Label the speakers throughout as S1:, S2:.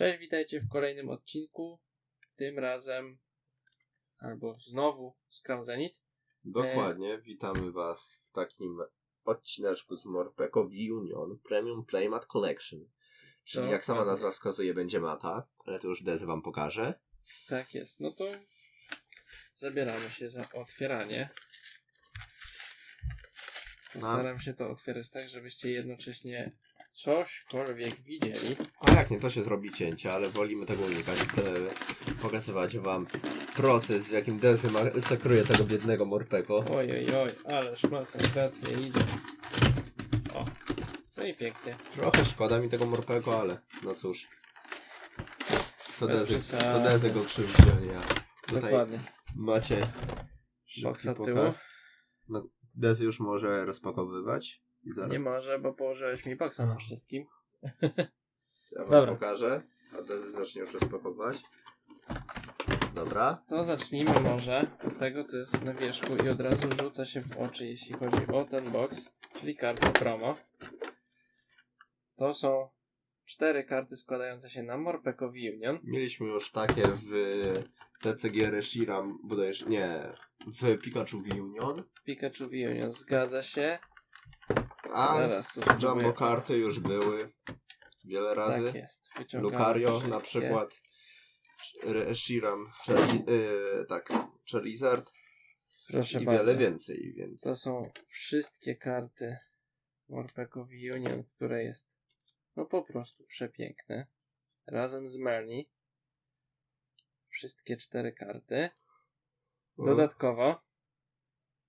S1: Cześć, witajcie w kolejnym odcinku. Tym razem, albo znowu, Scrum Zenit.
S2: Dokładnie, witamy Was w takim odcineczku z Morpeko Union Premium Playmat Collection. Czyli jak sama nazwa wskazuje, będzie mata, ale to już Dezy Wam pokaże.
S1: Tak jest. No to zabieramy się za otwieranie. Postaram się to otwierać tak, żebyście jednocześnie cośkolwiek widzieli.
S2: A jak nie, to się zrobi cięcie, ale wolimy tego unikać. Chcemy pokazywać Wam proces, w jakim Dezy masakruje tego biednego Morpeko.
S1: Oj, oj, oj, ależ masakracja idzie. O, no i pięknie.
S2: Trochę szkoda mi tego Morpeko, ale no cóż. To
S1: Bez przesady.
S2: to go krzywdzi, a nie ja. Tutaj
S1: Dokładnie.
S2: macie szybki
S1: Boksa tyłu.
S2: pokaz. No, już może rozpakowywać. I zaraz
S1: Nie może, bo położyłeś mi boksa na wszystkim.
S2: Ja wam
S1: Dobra.
S2: pokażę, a Dezy zacznie już rozpakować. Dobra.
S1: To zacznijmy może od tego, co jest na wierzchu i od razu rzuca się w oczy, jeśli chodzi o ten box, czyli karta promo. To są cztery karty składające się na Morpeko Union.
S2: Mieliśmy już takie w TCG Reshiram, bodajże, nie, w Pikachu Union.
S1: Pikachu Union zgadza się.
S2: A
S1: Zaraz to spróbuję.
S2: Jumbo karty już były wiele razy.
S1: Tak jest. Wyciągamy
S2: Lucario
S1: wszystkie.
S2: na przykład. Reshiram, Chari- yy, tak, Charizard
S1: Proszę
S2: i
S1: bardzo.
S2: wiele więcej, więc
S1: To są wszystkie karty Morpeko Union, które jest no po prostu przepiękne. Razem z Merni. Wszystkie cztery karty. Dodatkowo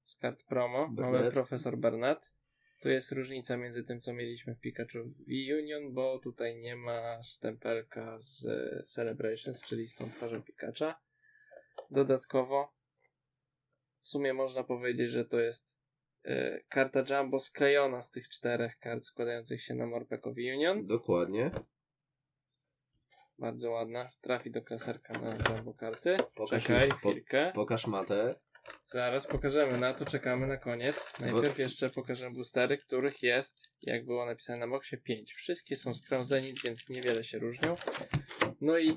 S1: z kart promo mamy
S2: Bernard.
S1: Profesor Bernard. Tu jest różnica między tym, co mieliśmy w Pikachu V-Union, bo tutaj nie ma stempelka z e, Celebrations, czyli z tą twarzą Pikacha. Dodatkowo w sumie można powiedzieć, że to jest e, karta Jumbo sklejona z tych czterech kart składających się na Morpeko V-Union.
S2: Dokładnie.
S1: Bardzo ładna. Trafi do klaserka na Jumbo karty.
S2: Pokaż
S1: Czekaj
S2: po-
S1: chwilkę.
S2: Pokaż matę.
S1: Zaraz pokażemy, na to czekamy na koniec. Najpierw jeszcze pokażemy boostery, których jest, jak było napisane na boksie, 5. Wszystkie są Zenith, więc niewiele się różnią. No i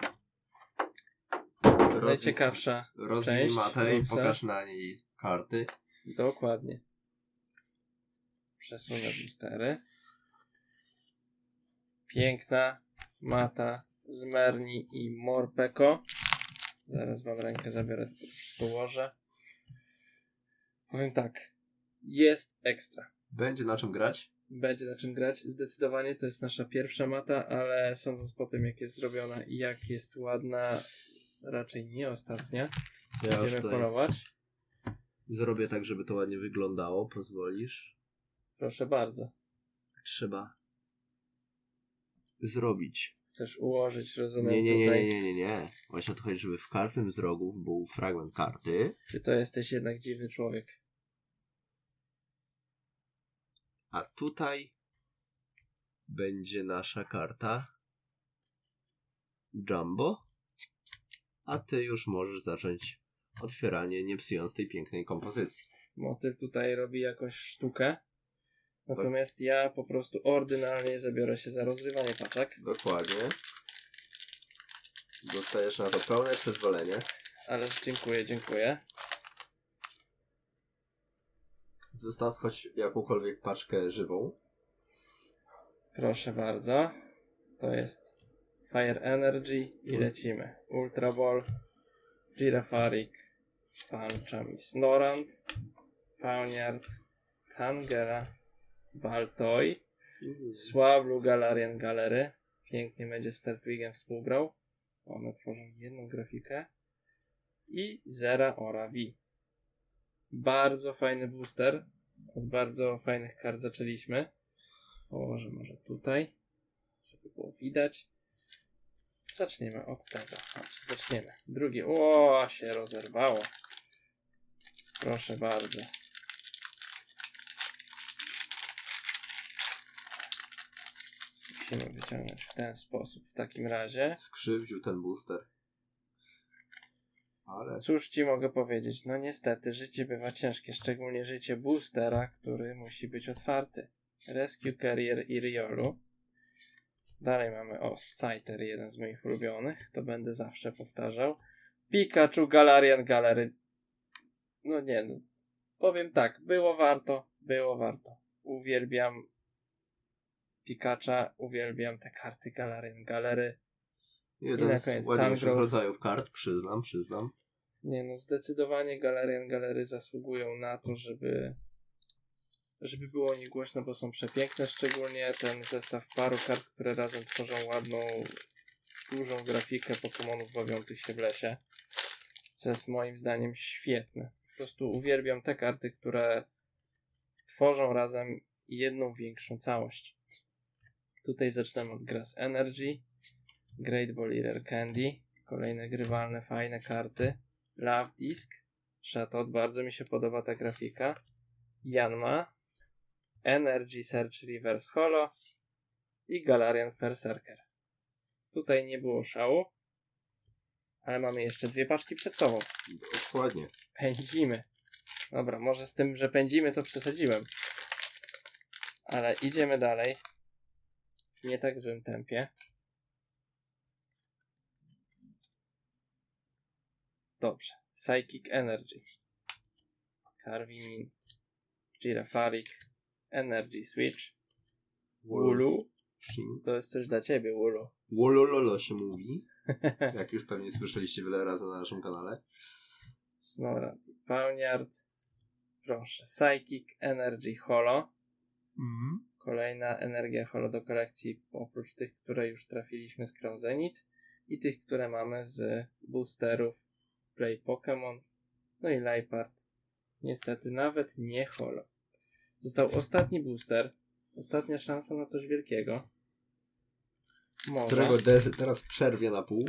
S2: Rozwi-
S1: najciekawsza
S2: Rozwij
S1: część
S2: matę i pokaż na niej karty.
S1: Dokładnie. Przesunę boostery. Piękna mata z Merni i Morpeko. Zaraz wam rękę zabiorę, tylko wszystko ułożę. Powiem tak. Jest ekstra.
S2: Będzie na czym grać?
S1: Będzie na czym grać. Zdecydowanie to jest nasza pierwsza mata, ale sądząc po tym, jak jest zrobiona i jak jest ładna, raczej nie ostatnia.
S2: Ja
S1: Będziemy polować.
S2: zrobię tak, żeby to ładnie wyglądało. Pozwolisz?
S1: Proszę bardzo.
S2: Trzeba zrobić.
S1: Chcesz ułożyć, rozumiem,
S2: Nie, nie, nie,
S1: tutaj.
S2: nie, nie, nie, nie. Właśnie o to chodzi, żeby w każdym z rogów był fragment karty,
S1: Ty to jesteś jednak dziwny człowiek.
S2: A tutaj będzie nasza karta Jumbo, a ty już możesz zacząć otwieranie, nie psując tej pięknej kompozycji.
S1: Motyl tutaj robi jakąś sztukę. Natomiast ja po prostu ordynalnie zabiorę się za rozrywanie paczek.
S2: Dokładnie. Dostajesz na to pełne przyzwolenie.
S1: Ależ dziękuję, dziękuję.
S2: Zostaw choć jakąkolwiek paczkę żywą.
S1: Proszę bardzo. To jest Fire Energy i lecimy. Ultra Ball, Girafarik, Panchami, Snorant, Pawniard, Tangela, Baltoi, Słablu Galarian Galery. Pięknie będzie z Startwigiem współgrał. One tworzą jedną grafikę. I Zera Ora V. Bardzo fajny booster. Od bardzo fajnych kart zaczęliśmy. Położę może tutaj, żeby było widać. Zaczniemy od tego. Zaczniemy. Drugie. O, się rozerwało. Proszę bardzo. Musimy wyciągnąć w ten sposób. W takim razie.
S2: Skrzywdził ten booster. Ale
S1: Cóż ci mogę powiedzieć? No niestety, życie bywa ciężkie, szczególnie życie boostera, który musi być otwarty. Rescue Carrier i Riolu. Dalej mamy, o, Scyther, jeden z moich ulubionych, to będę zawsze powtarzał. Pikachu, Galarian, Galery. No nie, no. Powiem tak, było warto, było warto. Uwielbiam Pikacha, uwielbiam te karty Galarian, Galery.
S2: Jeden z ładniejszych rodzajów kart, przyznam, przyznam.
S1: Nie no, zdecydowanie Galarian Galery zasługują na to, żeby żeby było o nich głośno, bo są przepiękne, szczególnie ten zestaw paru kart, które razem tworzą ładną, dużą grafikę Pokémonów bawiących się w lesie. Co jest moim zdaniem świetne. Po prostu uwielbiam te karty, które tworzą razem jedną większą całość. Tutaj zaczynam od Grass Energy, Great Ball i Rare Candy, kolejne grywalne, fajne karty. Love Disc, Shatot, bardzo mi się podoba ta grafika. Yanma, Energy Search Reverse Holo i Galarian Berserker. Tutaj nie było szału, ale mamy jeszcze dwie paczki przed sobą.
S2: Dokładnie.
S1: Pędzimy. Dobra, może z tym, że pędzimy, to przesadziłem. Ale idziemy dalej. W nie tak złym tempie. Dobrze. Psychic Energy. Carvinin. Girafarik. Energy Switch.
S2: Shin.
S1: To jest coś dla ciebie, Woolu.
S2: Wolololo się mówi. Jak już pewnie słyszeliście wiele razy na naszym kanale.
S1: Snora. Pawniard. Proszę. Psychic Energy Holo.
S2: Mhm.
S1: Kolejna energia holo do kolekcji, oprócz tych, które już trafiliśmy z Crown Zenith i tych, które mamy z boosterów Play Pokémon, no i Lipart. Niestety nawet nie holo. Został ostatni booster, ostatnia szansa na coś wielkiego. Może.
S2: Którego teraz przerwie na pół.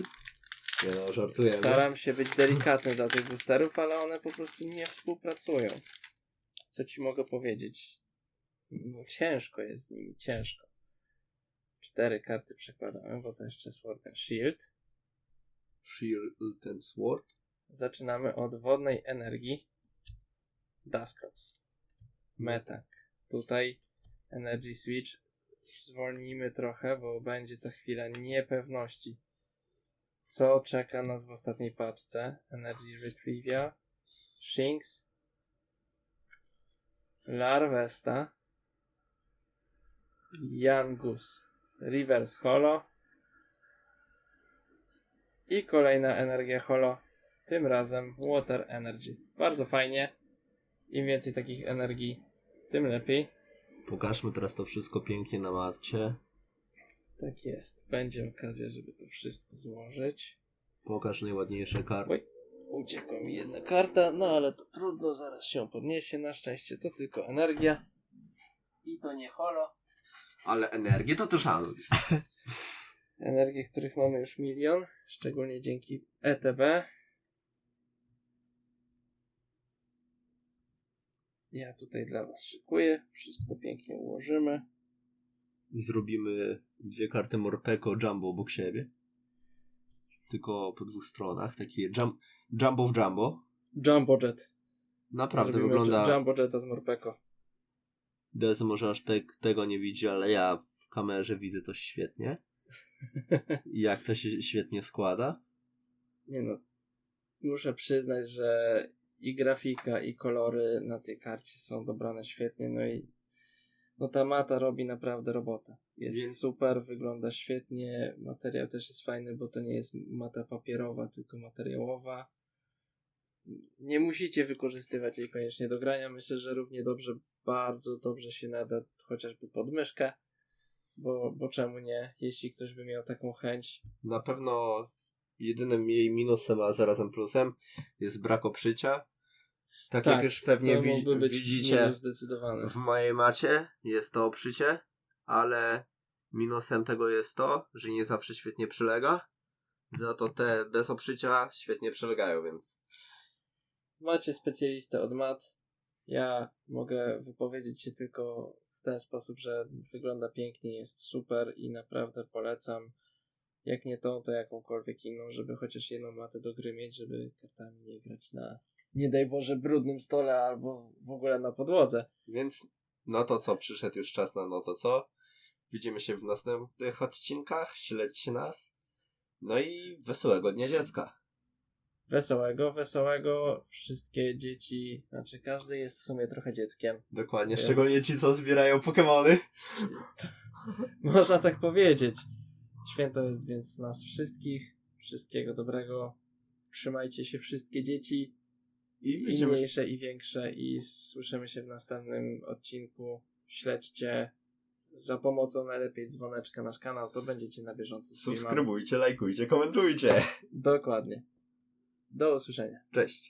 S2: Nie no, żartujemy.
S1: Staram się być delikatny dla tych boosterów, ale one po prostu nie współpracują. Co ci mogę powiedzieć? No, ciężko jest z nimi, ciężko. Cztery karty przekładamy, bo to jeszcze Sword and Shield.
S2: Shield and Sword.
S1: Zaczynamy od wodnej energii. Dusclops. Metak. Tutaj Energy Switch zwolnimy trochę, bo będzie to chwila niepewności. Co czeka nas w ostatniej paczce? Energy Retrievia, Shinx, Larvesta, Yangus, Reverse Holo i kolejna energia Holo, tym razem Water Energy. Bardzo fajnie. Im więcej takich energii, tym lepiej.
S2: Pokażmy teraz to wszystko pięknie na macie.
S1: Tak jest. Będzie okazja, żeby to wszystko złożyć.
S2: Pokaż najładniejsze karty.
S1: Oj. Uciekła mi jedna karta, no ale to trudno, zaraz się podniesie. Na szczęście to tylko energia. I to nie holo.
S2: Ale energię to to szanuj.
S1: Energii, których mamy już milion, szczególnie dzięki ETB. Ja tutaj dla Was szykuję, wszystko pięknie ułożymy.
S2: Zrobimy dwie karty Morpeko Jumbo obok siebie. Tylko po dwóch stronach. Takie jum, Jumbo w Jumbo.
S1: Jumbo Jet.
S2: Naprawdę
S1: Zrobimy
S2: wygląda...
S1: Jumbo Jetta z Morpeko.
S2: Dez może aż te, tego nie widzi, ale ja w kamerze widzę to świetnie. Jak to się świetnie składa.
S1: Nie no, muszę przyznać, że i grafika, i kolory na tej karcie są dobrane świetnie, no i no ta mata robi naprawdę robotę. Jest
S2: Więc-
S1: super, wygląda świetnie, materiał też jest fajny, bo to nie jest mata papierowa, tylko materiałowa. Nie musicie wykorzystywać jej koniecznie do grania, myślę, że równie dobrze, bardzo dobrze się nada chociażby pod myszkę, bo, bo czemu nie, jeśli ktoś by miał taką chęć,
S2: Na pewno jedynym jej minusem, a zarazem plusem jest brak oprzycia. Tak, jak już pewnie wi- widzicie w mojej macie, jest to oprzycie, ale minusem tego jest to, że nie zawsze świetnie przylega. Za to te bez oprzycia świetnie przylegają, więc
S1: Macie specjalistę od mat. Ja mogę wypowiedzieć się tylko w ten sposób, że wygląda pięknie, jest super i naprawdę polecam. Jak nie tą, to jakąkolwiek inną, żeby chociaż jedną matę do gry mieć, żeby kartami nie grać na, nie daj Boże, brudnym stole albo w ogóle na podłodze.
S2: Więc no to co, przyszedł już czas na no to co. Widzimy się w następnych odcinkach. Śledźcie nas. No i wesołego Dnia Dziecka.
S1: Wesołego, wesołego. Wszystkie dzieci, znaczy każdy jest w sumie trochę dzieckiem.
S2: Dokładnie,
S1: Więc-
S2: szczególnie ci, co zbierają Pokemony.
S1: Można tak powiedzieć. Święto jest więc nas wszystkich. Wszystkiego dobrego. Trzymajcie się wszystkie dzieci.
S2: I
S1: I mniejsze, i większe. I słyszymy się w następnym odcinku. Śledźcie za pomocą najlepiej dzwoneczka nasz kanał, to będziecie na bieżąco.
S2: Subskrybujcie, lajkujcie, komentujcie.
S1: Dokładnie. Do usłyszenia.
S2: Cześć.